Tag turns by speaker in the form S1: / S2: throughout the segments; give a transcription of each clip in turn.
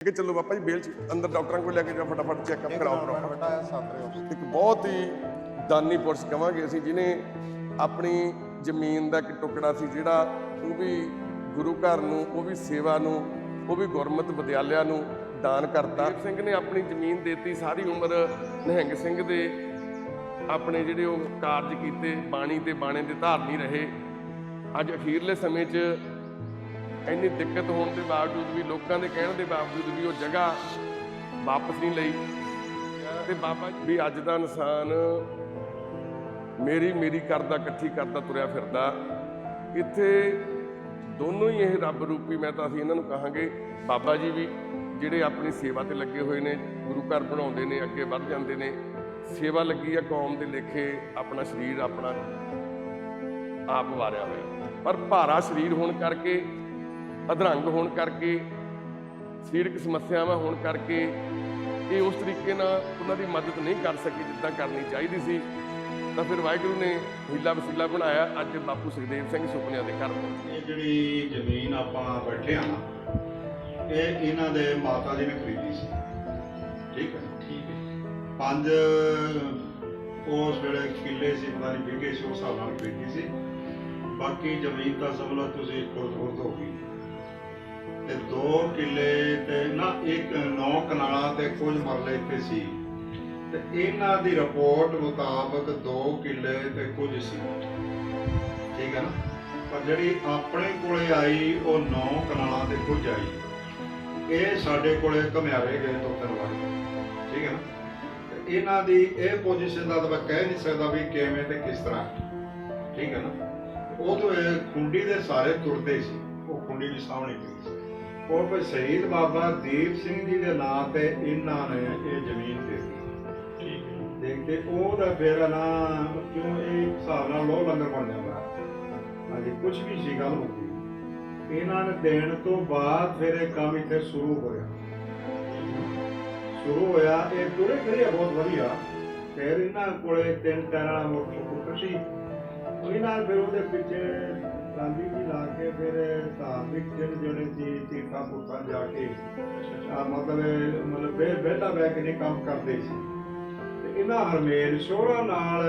S1: ਕਿ ਚੱਲੋ ਬਾਬਾ ਜੀ ਬੇਲ ਚ ਅੰਦਰ ਡਾਕਟਰਾਂ ਕੋਲ ਲੈ ਕੇ ਜਾ ਫਟਾਫਟ ਚੈੱਕਅਪ ਕਰਾਓ ਪ੍ਰੋਪਰ
S2: ਬੇਟਾ ਹੈ ਸਾਤਰੇ ਉਸ
S1: ਇੱਕ ਬਹੁਤ ਹੀ ਦਾਨੀ ਪੁਰਸ਼ ਕਵਾਂਗੇ ਅਸੀਂ ਜਿਹਨੇ ਆਪਣੀ ਜ਼ਮੀਨ ਦਾ ਇੱਕ ਟੁਕੜਾ ਸੀ ਜਿਹੜਾ ਉਹ ਵੀ ਗੁਰੂ ਘਰ ਨੂੰ ਉਹ ਵੀ ਸੇਵਾ ਨੂੰ ਉਹ ਵੀ ਗੁਰਮਤ ਵਿਦਿਆਲਿਆ ਨੂੰ ਦਾਨ ਕਰਤਾ। ਸਿੰਘ ਨੇ ਆਪਣੀ ਜ਼ਮੀਨ ਦੇਤੀ ਸਾਰੀ ਉਮਰ ਨਿਹੰਗ ਸਿੰਘ ਦੇ ਆਪਣੇ ਜਿਹੜੇ ਉਹ ਕਾਰਜ ਕੀਤੇ ਬਾਣੀ ਤੇ ਬਾਣੇ ਦੇ ਧਾਰਨੀ ਰਹੇ। ਅੱਜ ਅਖੀਰਲੇ ਸਮੇਂ 'ਚ ਇੰਨੀ ਦਿੱਕਤ ਹੋਣ ਦੇ ਬਾਵਜੂਦ ਵੀ, ਲੋਕਾਂ ਦੇ ਕਹਿਣ ਦੇ ਬਾਵਜੂਦ ਵੀ ਉਹ ਜਗ੍ਹਾ ਵਾਪਸ ਨਹੀਂ ਲਈ। ਤੇ ਬਾਬਾ ਜੀ, ਵੀ ਅੱਜ ਦਾ ਇਨਸਾਨ ਮੇਰੀ ਮੇਰੀ ਕਰਦਾ, ਇਕੱਠੀ ਕਰਦਾ, ਤੁਰਿਆ ਫਿਰਦਾ। ਇੱਥੇ ਦੋਨੋਂ ਹੀ ਇਹ ਰੱਬ ਰੂਪੀ, ਮੈਂ ਤਾਂ ਅਸੀਂ ਇਹਨਾਂ ਨੂੰ ਕਹਾਂਗੇ, ਬਾਬਾ ਜੀ ਵੀ ਜਿਹੜੇ ਆਪਣੀ ਸੇਵਾ ਤੇ ਲੱਗੇ ਹੋਏ ਨੇ, ਗੁਰੂ ਘਰ ਬਣਾਉਂਦੇ ਨੇ, ਅੱਗੇ ਵੱਧ ਜਾਂਦੇ ਨੇ, ਸੇਵਾ ਲੱਗੀ ਆ ਕੌਮ ਦੇ ਲੇਖੇ, ਆਪਣਾ ਸਰੀਰ ਆਪਣਾ ਆਪ ਵਾਰਿਆ ਹੋਇਆ। ਪਰ ਭਾਰਾ ਸਰੀਰ ਹੋਣ ਕਰਕੇ ਅਧਰੰਗ ਹੋਣ ਕਰਕੇ ਸਰੀਰਕ ਸਮੱਸਿਆਵਾਂ ਹੋਣ ਕਰਕੇ ਇਹ ਉਸ ਤਰੀਕੇ ਨਾਲ ਉਹਨਾਂ ਦੀ ਮਦਦ ਨਹੀਂ ਕਰ ਸਕੀ ਜਿੱਦਾਂ ਕਰਨੀ ਚਾਹੀਦੀ ਸੀ ਤਾਂ ਫਿਰ ਵਾਹਿਗੁਰੂ ਨੇ ਹੀਲਾ ਵਸੀਲਾ ਬਣਾਇਆ ਅੱਜ ਬਾਪੂ ਸੁਖਦੇਵ ਸਿੰਘ ਸੁਪਨਿਆਂ ਦੇ ਘਰ
S2: ਇਹ ਜਿਹੜੀ ਜ਼ਮੀਨ ਆਪਾਂ ਬੈਠੇ ਆ ਨਾ ਇਹ ਇਹਨਾਂ ਦੇ ਮਾਤਾ ਜੀ ਨੇ ਖਰੀਦੀ ਸੀ। ਠੀਕ ਹੈ? ਠੀਕ ਹੈ। ਪੰਜ ਉਸ ਵੇਲੇ ਕਿੱਲੇ ਸੀ ਪਤਾ ਨਹੀਂ ਵਿਗੇ ਸੀ ਉਸ ਹਿਸਾਬ ਨਾਲ ਖਰੀਦੀ ਸੀ। ਬਾਕੀ ਜ਼ਮੀਨ ਤਾਂ ਸਮਝ ਲਓ ਤੁਸੀਂ ਖੁਰਦ ਖੁਰਦ ਹੋ ਗਈ ਤੇ ਦੋ ਕਿੱਲੇ ਤੇ ਨਾ ਇੱਕ ਨੌ ਕਨਾਲਾਂ ਤੇ ਕੁਝ ਮਰਲੇ ਇੱਥੇ ਸੀ। ਤੇ ਇਹਨਾਂ ਦੀ ਰਿਪੋਰਟ ਮੁਤਾਬਕ ਦੋ ਕਿੱਲੇ ਤੇ ਕੁਝ ਸੀ। ਠੀਕ ਹੈ ਨਾ? ਪਰ ਜਿਹੜੀ ਆਪਣੇ ਕੋਲੇ ਆਈ, ਉਹ ਨੌ ਕਨਾਲਾਂ ਤੇ ਕੁਝ ਆਈ। ਇਹ ਸਾਡੇ ਕੋਲੇ ਘਮਿਆਰੇ ਗਏ ਤੋਂ ਤਿੰਨ ਵਾਰ। ਠੀਕ ਹੈ ਨਾ? ਇਹਨਾਂ ਦੀ ਇਹ ਪੋਜੀਸ਼ਨ ਦਾ ਤਾਂ ਮੈਂ ਕਹਿ ਨਹੀਂ ਸਕਦਾ ਵੀ ਕਿਵੇਂ ਤੇ ਕਿਸ ਤਰ੍ਹਾਂ। ਠੀਕ ਹੈ ਨਾ? ਉਦੋਂ ਇਹ ਖੁੰਡੀ ਦੇ ਸਾਰੇ ਤੁਰਦੇ ਸੀ। ਉਹ ਖੁੰਡੀ ਵੀ ਸਾਹਮਣੇ। ਉਹ ਕੋਈ ਸ਼ਹੀਦ ਬਾਬਾ ਦੀਪ ਸਿੰਘ ਜੀ ਦੇ ਨਾਂ ਤੇ ਇਹਨਾਂ ਨੇ ਇਹ ਜ਼ਮੀਨ ਦੇ ਦਿੱਤੀ। ਠੀਕ ਹੈ। ਦੇਖਦੇ ਉਹਦਾ ਫੇਰ ਨਾ ਕਿਉਂ ਇਹ ਹਿਸਾਬ ਨਾਲ ਲੋਹ ਲੰਗਰ ਬਣ ਜਾਂਦਾ? ਹਾਂਜੀ ਕੁਝ ਵੀ ਸੀ ਗੱਲ ਹੋ ਗਈ ਇਹਨਾਂ ਨੇ ਦੇਣ ਤੋਂ ਬਾਅਦ ਫਿਰ ਇਹ ਕੰਮ ਇੱਥੇ ਸ਼ੁਰੂ ਹੋਇਆ। ਸ਼ੁਰੂ ਹੋਇਆ ਇਹ ਤੁਰੇ ਫਿਰੇ ਬਹੁਤ ਵਧੀਆ। ਫਿਰ ਇਹਨਾਂ ਕੋਲੇ ਤਿੰਨ ਟਾਇਰਾਂ ਵਾਲਾ ਮੋਟਰਸਾਈਕਲ ਸੀ। ਉਹਨਾਂ ਫਿਰ ਉਹਦੇ ਪਿੱਛੇ ਗਾਂਧੀ ਜੀ ਲਾ ਕੇ ਫਿਰ ਧਾਰਮਿਕ ਜਿਹੜੇ ਜਿਹੜੇ ਸੀ ਤੀਰਥਾਂ ਪੁੱਤਾਂ ਜਾ ਕੇ ਆ ਮਤਲਬ ਮਤਲਬ ਫਿਰ ਵਿਹਲਾ ਬਹਿ ਕੇ ਨਹੀਂ ਕੰਮ ਕਰਦੇ ਸੀ। ਤੇ ਇਹਨਾਂ ਹਰਮੇਲ ਸ਼ੋਹਰਾ ਨਾਲ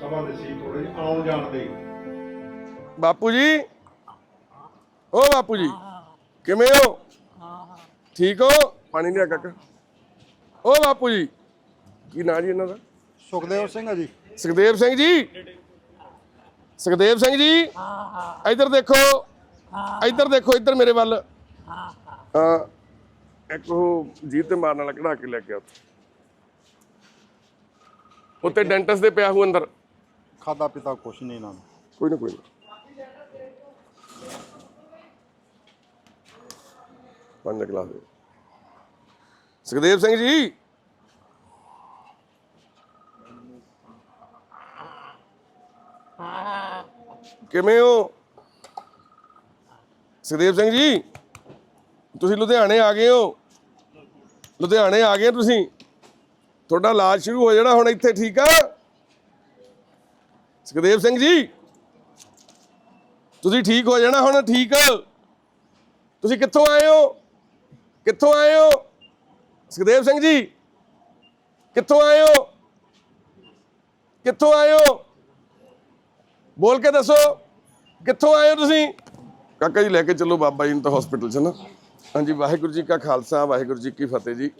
S2: ਸਭਾ ਦੇ ਸੀ ਥੋੜੇ ਆਉਣ ਜਾਣ ਦੇ।
S1: ਬਾਪੂ ਜੀ? ਓ ਬਾਪੂ ਜੀ ਕਿਵੇਂ ਹੋ? ਠੀਕ ਹੋ? ਪਾਣੀ ਲਿਆ ਕਾਕਾ। ਓ ਬਾਪੂ ਜੀ ਕੀ ਨਾਂ ਜੀ ਇਹਨਾਂ ਦਾ?
S2: ਸੁਖਦੇਵ ਸਿੰਘ ਆ ਜੀ।
S1: ਸੁਖਦੇਵ ਸਿੰਘ ਜੀ? ਸੁਖਦੇਵ ਸਿੰਘ ਜੀ ਇੱਧਰ ਦੇਖੋ ਇੱਧਰ ਦੇਖੋ ਇੱਧਰ ਮੇਰੇ ਵੱਲ। ਹਾਂ। ਇੱਕ ਉਹ ਜੀਤ ਤੇ ਮਾਰਨ ਵਾਲਾ ਕਢਾ ਕੇ ਲੈ ਕੇ ਆ ਉੱਥੇ ਉੱਤੇ ਡੈਂਟਸ ਦੇ ਪਿਆ ਹੂ ਅੰਦਰ।
S2: ਖਾਦਾ ਪਿਤਾ ਕੁਛ ਨਹੀਂ ਇਹਨਾਂ ਨੂੰ।
S1: ਕੋਈ ਨਾ ਕੋਈ ਨਾ। ਪੰਜ ਗਲਾਸ ਸੁਖਦੇਵ ਸਿੰਘ ਜੀ। ਕਿਵੇਂ ਹੋ? ਸੁਖਦੇਵ ਸਿੰਘ ਜੀ, ਤੁਸੀਂ ਲੁਧਿਆਣੇ ਆ ਗਏ ਹੋ? ਲੁਧਿਆਣੇ ਆ ਗਏ ਤੁਸੀਂ? ਤੁਹਾਡਾ ਇਲਾਜ ਸ਼ੁਰੂ ਹੋ ਜਾਣਾ ਹੁਣ ਇੱਥੇ, ਠੀਕ ਆ? ਸੁਖਦੇਵ ਸਿੰਘ ਜੀ, ਤੁਸੀਂ ਠੀਕ ਹੋ ਜਾਣਾ ਹੁਣ, ਠੀਕ ਤੁਸੀਂ ਕਿੱਥੋਂ ਆਏ ਹੋ? ਕਿੱਥੋਂ ਆਏ ਹੋ? ਸੁਖਦੇਵ ਸਿੰਘ ਜੀ, ਕਿੱਥੋਂ ਆਏ ਹੋ? ਕਿੱਥੋਂ ਆਏ ਹੋ? ਬੋਲ ਕੇ ਦੱਸੋ, ਕਿੱਥੋਂ ਆਏ ਹੋ ਤੁਸੀਂ? ਕਾਕਾ ਜੀ, ਲੈ ਕੇ ਚੱਲੋ ਬਾਬਾ ਜੀ ਨੂੰ ਤਾਂ ਹਸਪੀਟਲ 'ਚ ਨਾ। ਹਾਂਜੀ, ਵਾਹਿਗੁਰੂ ਜੀ ਕਾ ਖਾਲਸਾ, ਵਾਹਿਗੁਰੂ ਜੀ ਕੀ ਫਤਿਹ ਜੀ।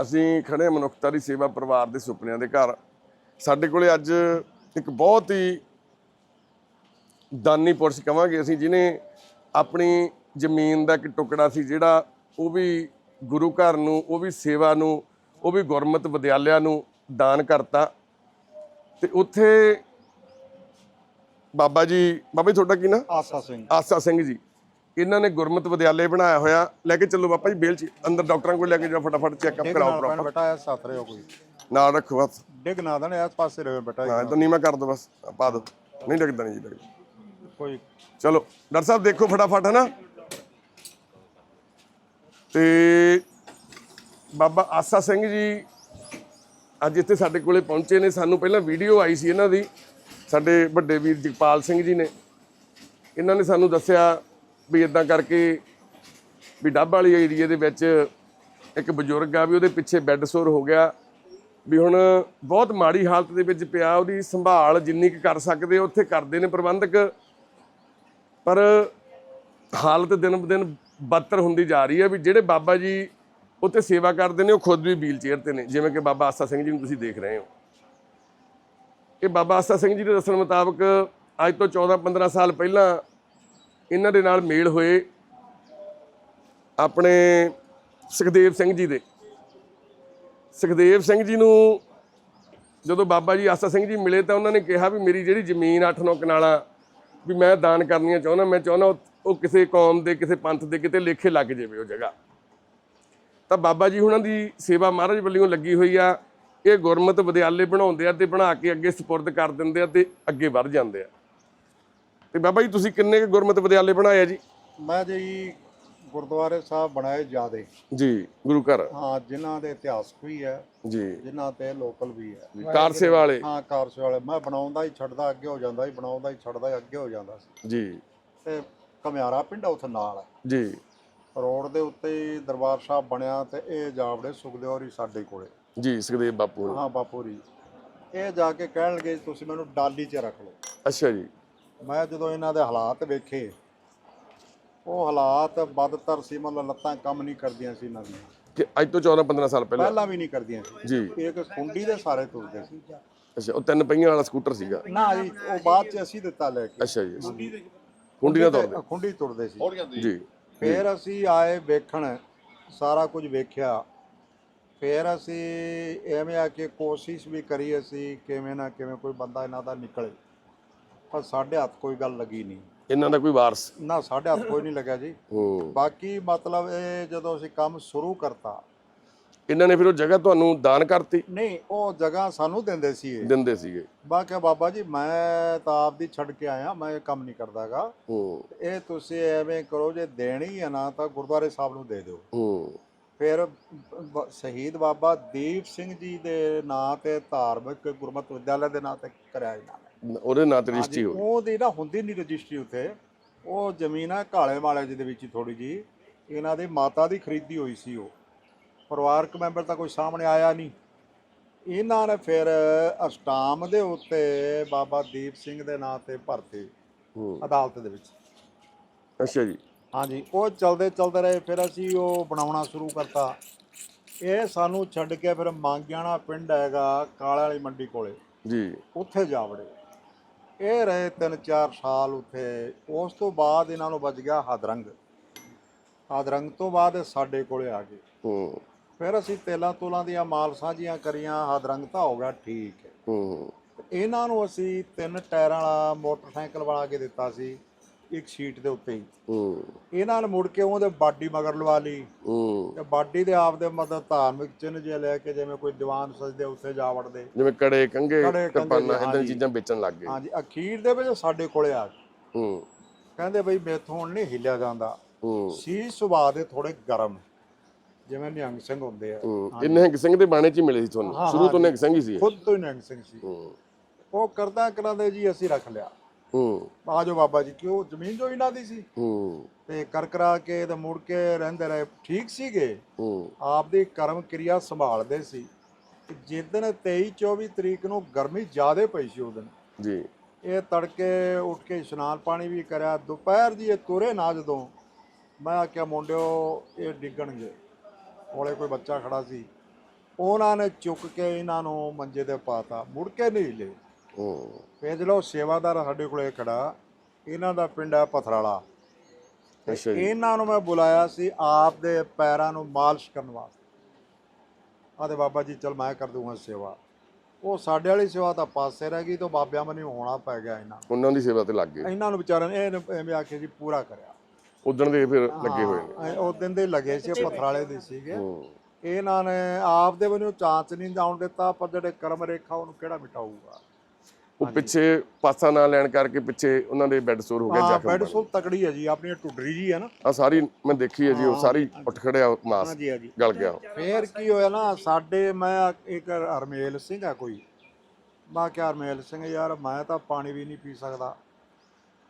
S1: ਅਸੀਂ ਖੜੇ ਹਾਂ ਮਨੁੱਖਤਾ ਦੀ ਸੇਵਾ ਪਰਿਵਾਰ ਦੇ ਸੁਪਨਿਆਂ ਦੇ ਘਰ। ਸਾਡੇ ਕੋਲੇ ਅੱਜ ਇੱਕ ਬਹੁਤ ਹੀ ਦਾਨੀ ਪੁਰਸ਼ ਕਵਾਂਗੇ ਅਸੀਂ, ਜਿਹਨੇ ਆਪਣੀ ਜ਼ਮੀਨ ਦਾ ਇੱਕ ਟੁਕੜਾ ਸੀ, ਜਿਹੜਾ ਉਹ ਵੀ ਗੁਰੂ ਘਰ ਨੂੰ, ਉਹ ਵੀ ਸੇਵਾ ਨੂੰ, ਉਹ ਵੀ ਗੁਰਮਤ ਵਿਦਿਆਲਿਆਂ ਨੂੰ ਦਾਨ ਕਰਤਾ। ਤੇ ਉੱਥੇ ਬਾਬਾ ਜੀ ਬਾਬਾ ਜੀ ਤੁਹਾਡਾ ਕੀ ਨਾਂ?
S2: ਆਸਾ ਸਿੰਘ।
S1: ਆਸਾ ਸਿੰਘ ਜੀ। ਇਹਨਾਂ ਨੇ ਗੁਰਮਤ ਵਿਦਿਆਲੇ ਬਣਾਇਆ ਹੋਇਆ। ਲੈ ਕੇ ਚੱਲੋ ਬਾਬਾ ਜੀ ਬੇਲ ਚ ਅੰਦਰ ਡਾਕਟਰਾਂ ਕੋਲ ਲੈ ਕੇ ਜਾ ਫਟਾਫਟ ਚੈੱਕਅਪ ਕਰਾਓ ਪ੍ਰੋਪਰ
S2: ਬੇਟਾ ਐ ਸਾਤਰੇ ਹੋ ਕੋਈ।
S1: ਨਾਲ ਰੱਖੋ ਬਸ।
S2: ਡਿੱਗ ਨਾ ਦੇਣ ਇਸ ਪਾਸੇ ਰਹੇ ਬੇਟਾ
S1: ਹਾਂ ਤਾਂ ਨੀਮਾ ਕਰ ਦੋ ਬਸ ਪਾ ਦੋ। ਨਹੀਂ ਡਿੱਗਦਾ ਨਹੀਂ ਜੀ ਡਿੱਗਦਾ।
S2: ਕੋਈ
S1: ਚਲੋ ਡਾਕਟਰ ਸਾਹਿਬ ਦੇਖੋ ਫਟਾਫਟ ਹੈ ਨਾ ਤੇ ਬਾਬਾ ਆਸਾ ਸਿੰਘ ਜੀ ਅੱਜ ਇੱਥੇ ਸਾਡੇ ਕੋਲੇ ਪਹੁੰਚੇ ਨੇ। ਸਾਨੂੰ ਪਹਿਲਾਂ ਵੀਡੀਓ ਆਈ ਸੀ ਇਹਨਾਂ ਦੀ। ਸਾਡੇ ਵੱਡੇ ਵੀਰ ਜਗਪਾਲ ਸਿੰਘ ਜੀ ਨੇ, ਇਹਨਾਂ ਨੇ ਸਾਨੂੰ ਦੱਸਿਆ ਵੀ ਇਦਾਂ ਕਰਕੇ ਵੀ ਡੱਬ ਵਾਲੀ ਏਰੀਏ ਦੇ ਵਿੱਚ ਇੱਕ ਬਜ਼ੁਰਗ ਆ ਵੀ ਉਹਦੇ ਪਿੱਛੇ ਬੈੱਡ ਸੋਰ ਹੋ ਗਿਆ, ਵੀ ਹੁਣ ਬਹੁਤ ਮਾੜੀ ਹਾਲਤ ਦੇ ਵਿੱਚ ਪਿਆ, ਉਹਦੀ ਸੰਭਾਲ ਜਿੰਨੀ ਕੁ ਕਰ ਸਕਦੇ ਉੱਥੇ ਕਰਦੇ ਨੇ ਪ੍ਰਬੰਧਕ, ਪਰ ਹਾਲਤ ਦਿਨ ਬ ਦਿਨ ਬਦਤਰ ਹੁੰਦੀ ਜਾ ਰਹੀ ਹੈ ਵੀ ਜਿਹੜੇ ਬਾਬਾ ਜੀ ਉੱਥੇ ਸੇਵਾ ਕਰਦੇ ਨੇ, ਉਹ ਖੁਦ ਵੀ ਵੀਲ ਚੇਅਰ ਤੇ ਨੇ, ਜਿਵੇਂ ਕਿ ਬਾਬਾ ਆਸਾ ਸਿੰਘ ਜੀ ਨੂੰ ਤੁਸੀਂ ਦੇਖ ਰਹੇ ਹੋ। ਇਹ ਬਾਬਾ ਆਸਾ ਸਿੰਘ ਜੀ ਦੇ ਦੱਸਣ ਮੁਤਾਬਕ ਅੱਜ ਤੋਂ 14-15 ਸਾਲ ਪਹਿਲਾਂ ਇਹਨਾਂ ਦੇ ਨਾਲ ਮੇਲ ਹੋਏ ਆਪਣੇ ਸੁਖਦੇਵ ਸਿੰਘ ਜੀ ਦੇ। ਸੁਖਦੇਵ ਸਿੰਘ ਜੀ ਨੂੰ ਜਦੋਂ ਬਾਬਾ ਜੀ ਆਸਾ ਸਿੰਘ ਜੀ ਮਿਲੇ ਤਾਂ ਉਹਨਾਂ ਨੇ ਕਿਹਾ ਵੀ ਮੇਰੀ ਜਿਹੜੀ ਜ਼ਮੀਨ 8-9 ਕਨਾਲਾਂ ਵੀ ਮੈਂ ਦਾਨ ਕਰਨੀਆਂ ਚਾਹੁੰਦਾ, ਮੈਂ ਚਾਹੁੰਦਾ ਉਹ- ਉਹ ਕਿਸੇ ਕੌਮ ਦੇ, ਕਿਸੇ ਪੰਥ ਦੇ, ਕਿਤੇ ਲੇਖੇ ਲੱਗ ਜਾਵੇ ਉਹ ਜਗ੍ਹਾ। ਤਾਂ ਬਾਬਾ ਜੀ ਉਹਨਾਂ ਦੀ ਸੇਵਾ ਮਹਾਰਾਜ ਵੱਲੋਂ ਲੱਗੀ ਹੋਈ ਆ। ਇਹ ਗੁਰਮਤ ਵਿਦਿਆਲੇ ਬਣਾਉਂਦੇ ਆ ਤੇ ਬਣਾ ਕੇ ਅੱਗੇ ਸਪੁਰਦ ਕਰ ਦਿੰਦੇ ਆ ਤੇ ਅੱਗੇ ਵੱਧ ਜਾਂਦੇ ਆ। ਤੇ ਬਾਬਾ ਜੀ ਤੁਸੀਂ ਕਿੰਨੇ ਗੁਰਮਤ ਵਿਦਿਆਲੇ ਬਣਾਏ ਆ ਜੀ?
S2: ਮੈਂ ਜੀ ਗੁਰਦੁਆਰੇ ਸਾਹਿਬ ਬਣਾਏ ਜਿਆਦੇ।
S1: ਜੀ ਗੁਰੂ ਘਰ।
S2: ਹਾਂ ਜਿਨ੍ਹਾਂ ਦੇ ਇਤਿਹਾਸਕ ਵੀ ਹੈ
S1: ਜੀ।
S2: ਜਿਨ੍ਹਾਂ ਤੇ ਲੋਕਲ ਵੀ ਹੈ।
S1: ਕਾਰ ਸੇਵਾ ਵਾਲੇ।
S2: ਹਾਂ ਕਾਰਸ ਵਾਲੇ। ਮੈਂ ਬਣਾਉਂਦਾ ਹੀ ਛੱਡਦਾ ਅੱਗੇ ਹੋ ਜਾਂਦਾ ਹੀ ਬਣਾਉਂਦਾ ਹੀ ਛੱਡਦਾ ਅੱਗੇ ਹੋ ਜਾਂਦਾ ਸੀ।
S1: ਜੀ।
S2: ਤੇ ਕਮਿਆਰਾ ਪਿੰਡ ਉੱਥੇ ਨਾਲ ਹੈ।
S1: ਜੀ।
S2: ਰੋਡ ਦੇ ਉੱਤੇ ਦਰਬਾਰ ਸਾਹਿਬ ਬਣਿਆ ਤੇ ਇਹ ਜਾਵੜੇ ਸੁਖਦੇਵਰੀ ਸਾਡੇ ਕੋਲੇ।
S1: ਜੀ ਸੁਖਦੇਵ ਬਾਪੂ।
S2: ਹਾਂ ਬਾਪੂ ਜੀ। ਇਹ ਜਾ ਕੇ ਕਹਿਣ ਲੱਗੇ ਤੁਸੀਂ ਮੈਨੂੰ ਡਾਲੀ 'ਚ ਰੱਖ ਲਓ।
S1: ਅੱਛਾ ਜੀ।
S2: ਮੈਂ ਜਦੋਂ ਇਹਨਾਂ ਦੇ ਹਾਲਾਤ ਵੇਖੇ ਉਹ ਹਾਲਾਤ ਬਦਤਰ ਸੀ ਮਤਲਬ ਲੱਤਾਂ ਕੰਮ ਨਹੀਂ ਕਰਦੀਆਂ ਸੀ ਇਹਨਾਂ ਦੀਆਂ।
S1: ਕਿ ਅੱਜ ਤੋਂ 14 15 ਸਾਲ ਪਹਿਲਾਂ?
S2: ਪਹਿਲਾਂ ਵੀ ਨਹੀਂ ਕਰਦੀਆਂ ਸੀ।
S1: ਜੀ।
S2: ਇੱਕ ਖੁੰਡੀ ਦੇ ਸਾਰੇ ਤੁਰਦੇ ਸੀ।
S1: ਅੱਛਾ ਉਹ ਤਿੰਨ ਪਹੀਆਂ ਵਾਲਾ ਸਕੂਟਰ ਸੀਗਾ?
S2: ਨਾ ਜੀ ਉਹ ਬਾਅਦ 'ਚ ਅਸੀਂ ਦਿੱਤਾ ਲੈ ਕੇ।
S1: ਅੱਛਾ ਜੀ। ਕੁੰਡੀ ਨਾਲ ਤੋੜਦੇ
S2: ਖੁੰਡੀ ਤੁਰਦੇ ਸੀ।
S1: ਜੀ।
S2: ਫਿਰ ਅਸੀਂ ਆਏ ਵੇਖਣ ਸਾਰਾ ਕੁਝ ਵੇਖਿਆ। ਫਿਰ ਅਸੀਂ ਐਵੇਂ ਆ ਕੇ ਕੋਸ਼ਿਸ਼ ਵੀ ਕਰੀ ਅਸੀਂ ਕਿਵੇਂ ਨਾ ਕਿਵੇਂ ਕੋਈ ਬੰਦਾ ਇਹਨਾਂ ਦਾ ਨਿਕਲੇ। ਪਰ ਸਾਡੇ ਹੱਥ ਕੋਈ ਗੱਲ ਲੱਗੀ ਨਹੀਂ।
S1: ਇਹਨਾਂ ਦਾ ਕੋਈ ਵਾਰਸ?
S2: ਨਾ ਸਾਡੇ ਹੱਥ ਕੋਈ ਨਹੀਂ ਲੱਗਿਆ ਜੀ। ਬਾਕੀ ਮਤਲਬ ਇਹ ਜਦੋਂ ਅਸੀਂ ਕੰਮ ਸ਼ੁਰੂ ਕਰਤਾ।
S1: ਇਹਨਾਂ ਨੇ ਫਿਰ ਉਹ ਜਗ੍ਹਾ ਤੁਹਾਨੂੰ ਦਾਨ ਕਰਤੀ?
S2: ਨਹੀਂ ਉਹ ਜਗ੍ਹਾ ਸਾਨੂੰ ਦਿੰਦੇ ਸੀ ਇਹ
S1: ਦਿੰਦੇ ਸੀਗੇ।
S2: ਬਾਕੀ ਬਾਬਾ ਜੀ ਮੈਂ ਤਾਂ ਆਪਦੀ ਛੱਡ ਕੇ ਆਇਆ ਮੈਂ ਇਹ ਕੰਮ ਨਹੀਂ ਕਰਦਾਗਾ ਇਹ ਤੁਸੀਂ ਐਵੇਂ ਕਰੋ ਜੇ ਦੇਣੀ ਹੈ ਨਾ ਤਾਂ ਗੁਰਦੁਆਰੇ ਸਾਹਿਬ ਨੂੰ ਦੇ ਦਿਓ। ਫਿਰ ਬ- ਸ਼ਹੀਦ ਬਾਬਾ ਦੀਪ ਸਿੰਘ ਜੀ ਦੇ ਨਾਂ ਤੇ ਧਾਰਮਿਕ ਗੁਰਮਤਿ ਵਿਦਿਆਲਿਆ ਦੇ ਨਾਂ ਤੇ ਕਰਿਆ ਇਹਨਾਂ ਨੇ
S1: ਉਹਦੇ ਨਾਂ ਤੇ ਰਜਿਸਟਰੀ ਹੋ ਗਈ।
S2: ਉਹਦੀ ਨਾ ਹੁੰਦੀ ਨਹੀਂ ਰਜਿਸਟਰੀ ਉੱਥੇ। ਉਹ ਜ਼ਮੀਨ ਹੈ ਕਾਲੇ ਵਾਲੇ ਜੀ ਦੇ ਵਿੱਚ ਥੋੜੀ ਜੀ ਇਹਨਾਂ ਦੀ ਮਾਤਾ ਦੀ ਖਰੀਦੀ ਹੋਈ ਸੀ ਉਹ। ਪਰਿਵਾਰਕ ਮੈਂਬਰ ਤਾਂ ਕੋਈ ਸਾਹਮਣੇ ਆਇਆ ਨਹੀਂ ਇਹਨਾਂ ਨੇ ਫਿਰ ਅਸ਼ਟਾਮ ਦੇ ਉੱਤੇ ਬਾਬਾ ਦੀਪ ਸਿੰਘ ਦੇ ਨਾਂ ਤੇ ਭਰਤੀ
S1: ਹੂੰ।
S2: ਅਦਾਲਤ ਦੇ ਵਿੱਚ।
S1: ਅੱਛਾ ਜੀ।
S2: ਹਾਂਜੀ ਉਹ ਚਲਦੇ ਚਲਦੇ ਰਹੇ ਫਿਰ ਅਸੀਂ ਉਹ ਬਣਾਉਣਾ ਸ਼ੁਰੂ ਕਰਤਾ। ਇਹ ਸਾਨੂੰ ਛੱਡ ਕੇ ਫਿਰ ਮੰਗਿਆਣਾ ਪਿੰਡ ਹੈਗਾ ਕਾਲੇ ਵਾਲੀ ਮੰਡੀ ਕੋਲੇ।
S1: ਜੀ।
S2: ਉੱਥੇ ਜਾ ਵੜੇ। ਇਹ ਰਹੇ 3-4 ਸਾਲ ਉੱਥੇ। ਉਸ ਤੋਂ ਬਾਅਦ ਇਹਨਾਂ ਨੂੰ ਵੱਜ ਗਿਆ ਹਦਰੰਗ। ਹਦਰੰਗ ਤੋਂ ਬਾਅਦ ਇਹ ਸਾਡੇ ਕੋਲੇ ਆ ਗਏ।
S1: ਹੂੰ।
S2: ਫਿਰ ਅਸੀਂ ਤੇਲਾਂ ਤੋਲਾਂ ਦੀਆਂ ਮਾਲ ਸਾਂਝੀਆਂ ਕਰੀਆਂ ਹਦਰੰਗ ਤਾਂ ਹੋ ਗਿਆ ਠੀਕ ਹੈ।
S1: ਹੂੰ।
S2: ਇਹਨਾਂ ਨੂੰ ਅਸੀਂ ਤਿੰਨ ਟਾਇਰਾਂ ਵਾਲਾ ਮੋਟਰਸਾਈਕਲ ਵਾਲਾ ਕੇ ਦਿੱਤਾ ਸੀ। ਇੱਕ ਸ਼ੀਟ ਦੇ ਉੱਤੇ ਹੀ।
S1: ਹੂੰ।
S2: ਇਹਨਾਂ ਨੇ ਮੁੜ ਕੇ ਉਹਦੇ ਬਾਡੀ ਮਗਰ ਲਵਾ ਲਈ।
S1: ਹੂੰ।
S2: ਤੇ ਬਾਡੀ ਦੇ ਆਪ ਦੇ ਮਤਲਬ ਧਾਰਮਿਕ ਚਿੰਨ੍ਹ ਜੇ ਲੈ ਕੇ ਜਿਵੇਂ ਕੋਈ ਦੀਵਾਨ ਸਜਦੇ ਉੱਥੇ ਜਾ ਵੜਦੇ।
S1: ਜਿਵੇਂ ਕੜੇ ਕੰਗੇ
S2: ਕੜੇ, ਕੰਘੇ,
S1: ਇਦਾਂ
S2: ਹਾਂਜੀ।
S1: ਚੀਜ਼ਾਂ ਵੇਚਣ ਲੱਗ ਗਏ।
S2: ਹਾਂਜੀ ਅਖੀਰ ਦੇ ਵਿੱਚ ਸਾਡੇ ਕੋਲੇ ਆ ਗਏ।
S1: ਹੂੰ।
S2: ਕਹਿੰਦੇ ਬਈ ਮੇਥੋਂ ਹੁਣ ਨਹੀਂ ਹਿੱਲਿਆ ਜਾਂਦਾ।
S1: ਹੂੰ।
S2: ਸੀ ਸੁਭਾਅ ਦੇ ਥੋੜੇ ਗਰਮ ਜਿਵੇਂ ਨਿਹੰਗ ਸਿੰਘ ਹੁੰਦੇ ਆ।
S1: ਹੂੰ। ਇਹ ਨਿਹੰਗ ਸਿੰਘ ਦੇ ਬਾਣੇ 'ਚ ਹੀ ਮਿਲੇ ਸੀ ਤੁਹਾਨੂੰ।
S2: ਹਾਂ,
S1: ਸ਼ੁਰੂ ਤੋਂ ਨਿਹੰਗ ਸਿੰਘ ਹੀ ਸੀ ਇਹ।
S2: ਖੁਦ ਤੋਂ ਹੀ ਨਿਹੰਗ ਸਿੰਘ ਸੀ।
S1: ਹੂੰ।
S2: ਉਹ ਕਰਦਾ ਕਰਾਂਦੇ ਜੀ ਅਸੀਂ ਰੱਖ ਲਿਆ।
S1: ਹੂੰ।
S2: ਆਜੋ ਬਾਬਾ ਜੀ ਕਿਉਂ? ਜ਼ਮੀਨ ਜੋ ਇਹਨਾਂ ਦੀ ਸੀ।
S1: ਹੂੰ।
S2: ਤੇ ਕਰ ਕਰਾ ਕੇ ਤੇ ਮੁੜ ਕੇ ਰਹਿੰਦੇ ਰਹੇ ਠੀਕ ਸੀਗੇ?
S1: ਹੂੰ।
S2: ਆਪਦੀ ਕਰਮ ਕਿਰਿਆ ਸੰਭਾਲਦੇ ਸੀ। ਤੇ ਜਿੱਦਣ 23 24 ਤਰੀਕ ਨੂੰ ਗਰਮੀ ਜ਼ਿਆਦੇ ਪਈ ਸੀ ਉਹ ਦਿਨ
S1: ਜੀ।
S2: ਇਹ ਤੜਕੇ ਉੱਠ ਕੇ ਇਸ਼ਨਾਨ ਪਾਣੀ ਵੀ ਕਰਿਆ। ਦੁਪਹਿਰ ਦੀ ਇਹ ਤੁਰੇ ਨਾ ਜਦੋਂ ਮੈਂ ਆਖਿਆ ਮੁੰਡਿਓ ਇਹ ਡਿੱਗਣਗੇ। ਕੋਲੇ ਕੋਈ ਬੱਚਾ ਖੜਾ ਸੀ। ਉਹਨਾਂ ਨੇ ਚੁੱਕ ਕੇ ਇਹਨਾਂ ਨੂੰ ਮੰਜੇ ਤੇ ਪਾਤਾ। ਮੁੜ ਕੇ ਨਹੀਂ ਲੇ। ਜਦੋਂ ਸੇਵਾਦਾਰ ਸਾਡੇ ਕੋਲੇ ਖੜਾ। ਇਹਨਾਂ ਦਾ ਪਿੰਡ ਹੈ ਪਥਰਾਲਾ। ਤੇ
S1: ਅੱਛਾ ਜੀ।
S2: ਇਹਨਾਂ ਨੂੰ ਮੈਂ ਬੁਲਾਇਆ ਸੀ ਆਪ ਦੇ ਪੈਰਾਂ ਨੂੰ ਮਾਲਿਸ਼ ਕਰਨ ਵਾਸਤੇ। ਆਦੇ ਬਾਬਾ ਜੀ ਚਲ ਮੈਂ ਕਰ ਦੂੰਗਾ ਸੇਵਾ। ਉਹ ਸਾਡੇ ਵਾਲੀ ਸੇਵਾ ਤਾਂ ਪਾਸੇ ਰਹਿ ਗਈ ਤਾਂ ਬਾਬਿਆਂ ਮੈਨੂੰ ਹੋਣਾ ਪੈ ਗਿਆ ਇਹਨਾਂ
S1: ਉਹਨਾਂ ਦੀ ਸੇਵਾ ਤੇ ਲੱਗ ਗਏ।
S2: ਨੂੰ ਇਹਨਾਂ ਨੂੰ ਵਿਚਾਰਿਆਂ ਨੇ ਇਹ ਐਵੇਂ ਆਖਿਆ ਜੀ ਪੂਰਾ ਕਰਿਆ।
S1: ਉਦਣ ਦੇ ਫਿਰ ਲੱਗੇ ਹੋਏ ਨੇ।
S2: ਹਾਂ, ਉਹ ਦਿਨ ਦੇ ਲੱਗੇ ਸੀ ਪਥਰਾਲੇ ਦੇ ਸੀਗੇ।
S1: ਹੂੰ।
S2: ਇਹਨਾਂ ਨੇ ਆਪ ਦੇ ਵੱਲੋਂ ਚਾਂਚ ਨਹੀਂ ਜਾਣ ਦਿੱਤਾ ਪਰ ਜਿਹੜੇ ਕਰਮ ਰੇਖਾ ਉਹਨੂੰ ਕਿਹੜਾ ਮਿਟਾਊਗਾ?
S1: ਉਹ ਪਿੱਛੇ ਪਾਸਾ ਨਾ ਲੈਣ ਕਰਕੇ ਪਿੱਛੇ ਉਹਨਾਂ ਦੇ ਬੈੱਡ ਸੋਰ ਹੋ ਗਿਆ
S2: ਹਾਂ
S1: ਜ਼ਖਮ
S2: ਬੈਡ ਸੁਲ ਤਕੜੀ ਹੈ ਜੀ ਆਪਣੀ ਟੁੱਡਰੀ ਜੀ ਹੈ ਨਾ।
S1: ਆ ਸਾਰੀ ਮੈਂ ਦੇਖੀ ਹੈ ਜੀ ਉਹ ਸਾਰੀ ਉੱਠ ਖੜਿਆ ਮਾਸ
S2: ਹਾਂਜੀ ਹਾਂਜੀ।
S1: ਗਲ ਗਿਆ ਉਹ।
S2: ਫੇਰ ਕੀ ਹੋਇਆ ਨਾ ਸਾਡੇ ਮੈਂ ਇੱਕ ਹਰਮੇਲ ਸਿੰਘ ਆ ਕੋਈ। ਮੈਂ ਕਿਹਾ ਹਰਮੇਲ ਸਿੰਘ ਯਾਰ ਮੈਂ ਤਾਂ ਪਾਣੀ ਵੀ ਨਹੀਂ ਪੀ ਸਕਦਾ।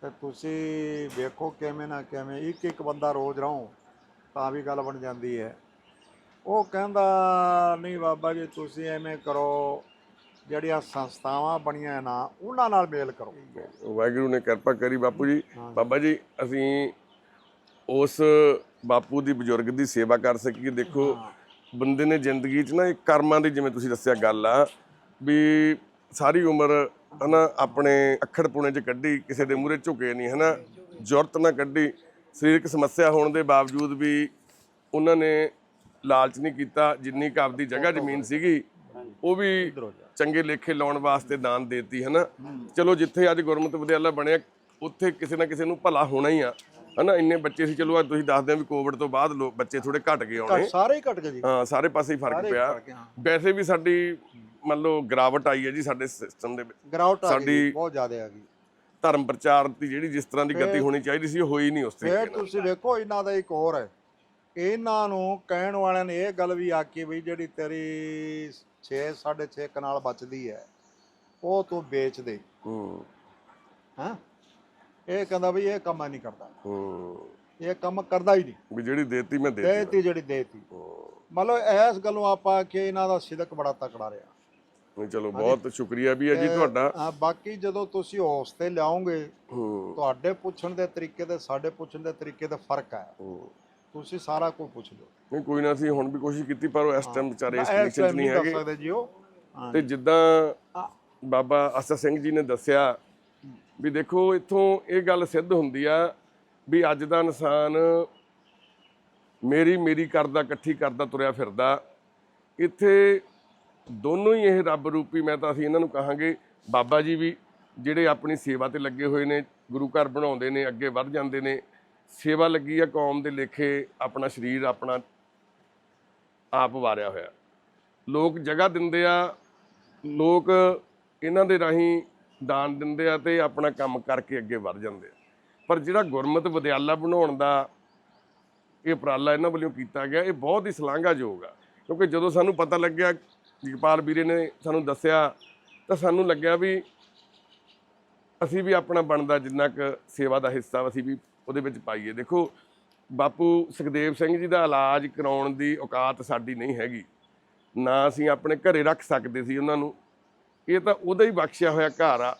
S2: ਤੇ ਤੁਸੀਂ ਵੇਖੋ ਕਿਵੇਂ ਨਾ ਕਿਵੇਂ ਇੱਕ ਇੱਕ ਬੰਦਾ ਰੋਜ਼ ਰਹੋ
S3: ਤਾਂ ਵੀ ਗੱਲ ਬਣ ਜਾਂਦੀ ਹੈ। ਉਹ ਕਹਿੰਦਾ ਨਹੀਂ ਬਾਬਾ ਜੀ ਤੁਸੀਂ ਐਵੇਂ ਕਰੋ। ਜਿਹੜੀਆਂ ਸੰਸਥਾਵਾਂ ਬਣੀਆਂ ਨਾ ਉਹਨਾਂ ਨਾਲ ਮੇਲ ਕਰੋ।
S1: ਵਾਹਿਗੁਰੂ ਨੇ ਕਿਰਪਾ ਕਰੀ ਬਾਪੂ ਜੀ। ਬਾਬਾ ਜੀ ਅਸੀਂ ਉਸ ਬਾਪੂ ਦੀ ਬਜ਼ੁਰਗ ਦੀ ਸੇਵਾ ਕਰ ਸਕੀਏ। ਦੇਖੋ ਬੰਦੇ ਨੇ ਜ਼ਿੰਦਗੀ 'ਚ ਨਾ ਇੱਕ ਕਰਮਾਂ ਦੀ ਜਿਵੇਂ ਤੁਸੀਂ ਦੱਸਿਆ ਗੱਲ ਆ ਵੀ ਸਾਰੀ ਉਮਰ ਹਨਾ ਆਪਣੇ ਅੱਖੜ ਪੁਣੇ 'ਚ ਕੱਢੀ ਕਿਸੇ ਦੇ ਮੂਹਰੇ ਝੁਕੇ ਨਹੀਂ ਹਨਾ। ਜ਼ੁਰਤ ਨਾ ਕੱਢੀ। ਸਰੀਰਕ ਸਮੱਸਿਆ ਹੋਣ ਦੇ ਬਾਵਜੂਦ ਵੀ ਉਹਨਾਂ ਨੇ ਲਾਲਚ ਨਹੀਂ ਕੀਤਾ। ਜਿੰਨੀ ਕੁ ਆਪਦੀ ਜਗ੍ਹਾ ਜ਼ਮੀਨ ਸੀਗੀ ਉਹ ਵੀ ਚੰਗੇ ਲੇਖੇ ਲਾਉਣ ਵਾਸਤੇ ਦਾਨ ਦੇਤੀ ਹਨਾ? ਚਲੋ ਜਿੱਥੇ ਅੱਜ ਗੁਰਮਤਿ ਵਿਦਿਆਲਾ ਬਣਿਆ ਉੱਥੇ ਕਿਸੇ ਨਾ ਕਿਸੇ ਨੂੰ ਭਲਾ ਹੋਣਾ ਹੀ ਆ ਹਨਾ? ਇੰਨੇ ਬੱਚੇ ਸੀ ਚਲੋ ਅੱਜ ਤੁਸੀਂ ਦੱਸਦੇ ਆ ਵੀ ਕੋਵਿਡ ਤੋਂ ਬਾਅਦ ਲੋਕ ਬੱਚੇ ਥੋੜੇ ਘਟ ਗਏ ਆਉਣੇ
S3: ਸਾਰੇ ਹੀ ਘਟ ਗਏ ਜੀ।
S1: ਹਾਂ ਸਾਰੇ ਪਾਸੇ ਹੀ ਫ਼ਰਕ ਪਿਆ। ਵੈਸੇ ਵੀ ਸਾਡੀ ਮੰਨ ਲਓ ਗਿਰਾਵਟ ਆਈ ਹੈ ਜੀ ਸਾਡੇ ਸਿਸਟਮ ਦੇ ਵਿੱਚ।
S3: ਗਰਾਊਟ ਆ ਗਈ ਬਹੁਤ ਜ਼ਿਆਦਾ ਆ ਗਈ।
S1: ਧਰਮ ਪ੍ਰਚਾਰ ਦੀ ਜਿਹੜੀ ਜਿਸ ਤਰ੍ਹਾਂ ਦੀ ਗਤੀ ਹੋਣੀ ਚਾਹੀਦੀ ਸੀ ਉਹ ਹੋਈ ਨਹੀਂ ਉਸ ਤਰੀਕੇ ਨਾਲ।
S3: ਤੁਸੀਂ ਵੇਖੋ ਇਹਨਾਂ ਦਾ ਇੱਕ ਹੋਰ ਹੈ। ਇਹਨਾਂ ਨੂੰ ਕਹਿਣ ਵਾਲਿਆਂ ਨੇ ਇਹ ਗੱਲ ਵੀ ਆਕੀ ਵੀ ਜਿਹੜੀ ਤੇਰੀ 6 6.5 ਕਨਾਲ ਬਚਦੀ ਹੈ। ਉਹ ਤੂੰ ਵੇਚ ਦੇ।
S1: ਹੂੰ।
S3: ਹਾਂ? ਇਹ ਕਹਿੰਦਾ ਵੀ ਇਹ ਕੰਮ ਨਹੀਂ ਕਰਦਾ।
S1: ਹੂੰ।
S3: ਇਹ ਕੰਮ ਕਰਦਾ ਹੀ ਨਹੀਂ।
S1: ਵੀ ਜਿਹੜੀ ਦੇਤੀ ਮੈਂ ਦੇਤੀ।
S3: ਦੇਤੀ ਜਿਹੜੀ ਦੇਤੀ। ਮਤਲਬ ਇਸ ਗੱਲੋਂ ਆਪਾਂ ਕਿ ਇਹਨਾਂ ਦਾ ਸਿਦਕ ਬੜਾ ਤਕੜਾ ਰਿਹਾ।
S1: ਨਹੀਂ ਚਲੋ ਬਹੁਤ ਸ਼ੁਕਰੀਆ ਵੀ ਹੈ ਜੀ
S3: ਤੇ,
S1: ਤੁਹਾਡਾ।
S3: ਹਾਂ, ਬਾਕੀ ਜਦੋਂ ਤੁਸੀਂ ਹੌਸ ਤੇ ਲਿਆਓਗੇ ਤੁਹਾਡੇ ਪੁੱਛਣ ਦੇ ਤਰੀਕੇ ਤੇ ਸਾਡੇ ਪੁੱਛਣ ਦੇ ਤਰੀਕੇ ਦਾ ਫ਼ਰਕ ਹੂੰ। ਤੁਸੀਂ ਸਾਰਾ ਕੁਝ ਪੁੱਛ ਲਓ।
S1: ਨਹੀਂ ਕੋਈ ਨਾ ਅਸੀਂ ਹੁਣ ਵੀ ਕੋਸ਼ਿਸ਼ ਕੀਤੀ ਪਰ ਉਹ ਇਸ ਟਾਈਮ ਵਿਚਾਰੇ ਇਸ ਕੰਡੀਸ਼ਨ 'ਚ ਨਹੀਂ ਹੈਗੇ।
S3: ਸਕਦੇ ਜੀ ਉਹ।
S1: ਤੇ ਜਿੱਦਾਂ ਬਾਬਾ ਅਸਾ ਸਿੰਘ ਜੀ ਨੇ ਦੱਸਿਆ ਵੀ ਦੇਖੋ ਇੱਥੋਂ ਇਹ ਗੱਲ ਸਿੱਧ ਹੁੰਦੀ ਆ ਵੀ ਅੱਜ ਦਾ ਇਨਸਾਨ ਮੇਰੀ ਮੇਰੀ ਕਰਦਾ ਇਕੱਠੀ ਕਰਦਾ ਤੁਰਿਆ ਫਿਰਦਾ। ਇੱਥੇ ਦੋਨੋਂ ਹੀ ਇਹ ਰੱਬ ਰੂਪੀ ਮੈਂ ਤਾਂ ਅਸੀਂ ਇਹਨਾਂ ਨੂੰ ਕਹਾਂਗੇ ਬਾਬਾ ਜੀ ਵੀ ਜਿਹੜੇ ਆਪਣੀ ਸੇਵਾ ਤੇ ਲੱਗੇ ਹੋਏ ਨੇ ਗੁਰੂ ਘਰ ਬਣਾਉਂਦੇ ਨੇ ਅੱਗੇ ਵੱਧ ਜਾਂਦੇ ਨੇ ਸੇਵਾ ਲੱਗੀ ਆ ਕੌਮ ਦੇ ਲੇਖੇ, ਆਪਣਾ ਸਰੀਰ, ਆਪਣਾ ਆਪ ਵਾਰਿਆ ਹੋਇਆ। ਲੋਕ ਜਗ੍ਹਾ ਦਿੰਦੇ ਆ, ਲੋਕ ਇਹਨਾਂ ਦੇ ਰਾਹੀਂ ਦਾਨ ਦਿੰਦੇ ਆ ਤੇ ਆਪਣਾ ਕੰਮ ਕਰਕੇ ਅੱਗੇ ਵੱਧ ਜਾਂਦੇ ਆ। ਪਰ ਜਿਹੜਾ ਗੁਰਮਤ ਵਿਦਿਆਲਾ ਬਣਾਉਣ ਦਾ ਇਹ ਉਪਰਾਲਾ ਇਹਨਾਂ ਵੱਲੋਂ ਕੀਤਾ ਗਿਆ, ਇਹ ਬਹੁਤ ਹੀ ਸ਼ਲਾਘਾਯੋਗ ਆ। ਕਿਉਂਕਿ ਜਦੋਂ ਸਾਨੂੰ ਪਤਾ ਲੱਗਿਆ, ਜਗਪਾਲ ਵੀਰੇ ਨੇ ਸਾਨੂੰ ਦੱਸਿਆ, ਤਾਂ ਸਾਨੂੰ ਲੱਗਿਆ ਵੀ ਅਸੀਂ ਵੀ ਆਪਣਾ ਬਣਦਾ ਜਿੰਨਾ ਕੁ ਸੇਵਾ ਦਾ ਹਿੱਸਾ, ਅਸੀਂ ਵੀ ਉਹਦੇ ਵਿੱਚ ਪਾਈਏ। ਦੇਖੋ, ਬਾਪੂ ਸੁਖਦੇਵ ਸਿੰਘ ਜੀ ਦਾ ਇਲਾਜ ਕਰਾਉਣ ਦੀ ਔਕਾਤ ਸਾਡੀ ਨਹੀਂ ਹੈਗੀ। ਨਾ ਅਸੀਂ ਆਪਣੇ ਘਰੇ ਰੱਖ ਸਕਦੇ ਸੀ ਉਹਨਾਂ ਨੂੰ। ਇਹ ਤਾਂ ਉਹਦਾ ਹੀ ਬਖਸ਼ਿਆ ਹੋਇਆ ਘਰ ਆ।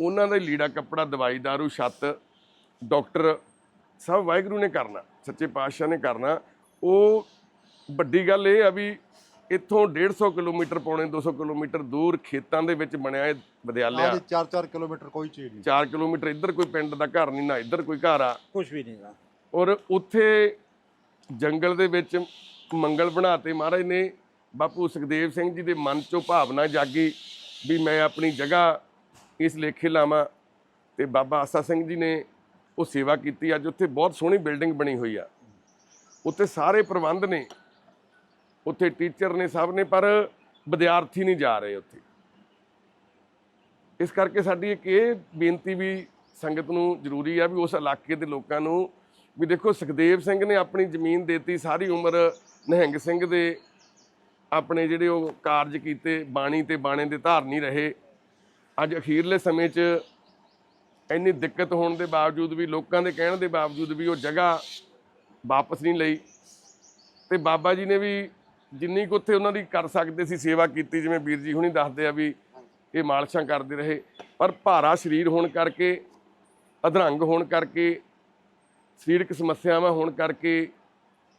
S1: ਉਹਨਾਂ ਦਾ ਲੀੜਾ ਕੱਪੜਾ, ਦਵਾਈ ਦਾਰੂ ਛੱਤ, ਡਾਕਟਰ, ਸਭ ਵਾਹਿਗੁਰੂ ਨੇ ਕਰਨਾ। ਸੱਚੇ ਪਾਤਸ਼ਾਹ ਨੇ ਕਰਨਾ। ਉਹ ਵੱਡੀ ਗੱਲ ਇਹ ਆ ਵੀ ਇੱਥੋਂ 150 ਕਿਲੋਮੀਟਰ ਪੌਣੇ 200 ਕਿਲੋਮੀਟਰ ਦੂਰ ਖੇਤਾਂ ਦੇ ਵਿੱਚ ਬਣਿਆ ਇਹ ਵਿਦਿਆਲਿਆ।
S3: ਆਹ 4-4 ਕਿਲੋਮੀਟਰ ਕੋਈ ਚੀਜ਼ ਨਹੀਂ।
S1: 4 ਕਿਲੋਮੀਟਰ ਇੱਧਰ ਕੋਈ ਪਿੰਡ ਦਾ ਘਰ ਨਹੀਂ ਨਾ ਇੱਧਰ ਕੋਈ ਘਰ ਆ।
S3: ਕੁਝ ਵੀ ਨਹੀਂਗਾ
S1: ਔਰ ਉੱਥੇ ਜੰਗਲ ਦੇ ਵਿੱਚ ਮੰਗਲ ਬਣਾਤੇ ਮਹਾਰਾਜ ਨੇ। ਬਾਪੂ ਸੁਖਦੇਵ ਸਿੰਘ ਜੀ ਦੇ ਮਨ ਚੋਂ ਭਾਵਨਾ ਜਾਗੀ ਵੀ ਮੈਂ ਆਪਣੀ ਜਗ੍ਹਾ ਇਸ ਲੇਖੇ ਲਾਵਾਂ ਤੇ ਬਾਬਾ ਆਸਾ ਸਿੰਘ ਜੀ ਨੇ ਉਹ ਸੇਵਾ ਕੀਤੀ। ਅੱਜ ਉੱਥੇ ਬਹੁਤ ਸੋਹਣੀ ਬਿਲਡਿੰਗ ਬਣੀ ਹੋਈ ਆ। ਉੱਥੇ ਸਾਰੇ ਪ੍ਰਬੰਧ ਨੇ। ਉੱਥੇ ਟੀਚਰ ਨੇ, ਸਭ ਨੇ, ਪਰ ਵਿਦਿਆਰਥੀ ਨਹੀਂ ਜਾ ਰਹੇ ਉੱਥੇ। ਇਸ ਕਰਕੇ ਸਾਡੀ ਇੱਕ ਇਹ ਬੇਨਤੀ ਵੀ ਸੰਗਤ ਨੂੰ ਜ਼ਰੂਰੀ ਆ ਵੀ ਉਸ ਇਲਾਕੇ ਦੇ ਲੋਕਾਂ ਨੂੰ ਵੀ ਦੇਖੋ, ਸੁਖਦੇਵ ਸਿੰਘ ਨੇ ਆਪਣੀ ਜ਼ਮੀਨ ਦੇਤੀ, ਸਾਰੀ ਉਮਰ ਨਿਹੰਗ ਸਿੰਘ ਦੇ ਆਪਣੇ ਜਿਹੜੇ ਉਹ ਕਾਰਜ ਕੀਤੇ, ਬਾਣੀ ਤੇ ਬਾਣੇ ਦੇ ਧਾਰਨੀ ਰਹੇ। ਅੱਜ ਅਖੀਰਲੇ ਸਮੇਂ 'ਚ ਇੰਨੀ ਦਿੱਕਤ ਹੋਣ ਦੇ ਬਾਵਜੂਦ ਵੀ, ਲੋਕਾਂ ਦੇ ਕਹਿਣ ਦੇ ਬਾਵਜੂਦ ਵੀ ਉਹ ਜਗ੍ਹਾ ਵਾਪਸ ਨਹੀਂ ਲਈ। ਤੇ ਬਾਬਾ ਜੀ ਨੇ ਵੀ ਜਿੰਨੀ ਕੁ ਉੱਥੇ ਉਹਨਾਂ ਦੀ ਕਰ ਸਕਦੇ ਸੀ, ਸੇਵਾ ਕੀਤੀ, ਜਿਵੇਂ ਵੀਰ ਜੀ ਹੁਣੀ ਦੱਸਦੇ ਆ ਵੀ ਇਹ ਮਾਲਸ਼ਾਂ ਕਰਦੇ ਰਹੇ। ਪਰ ਭਾਰਾ ਸਰੀਰ ਹੋਣ ਕਰਕੇ, ਅਧਰੰਗ ਹੋਣ ਕਰਕੇ, ਸਰੀਰਕ ਸਮੱਸਿਆਵਾਂ ਹੋਣ ਕਰਕੇ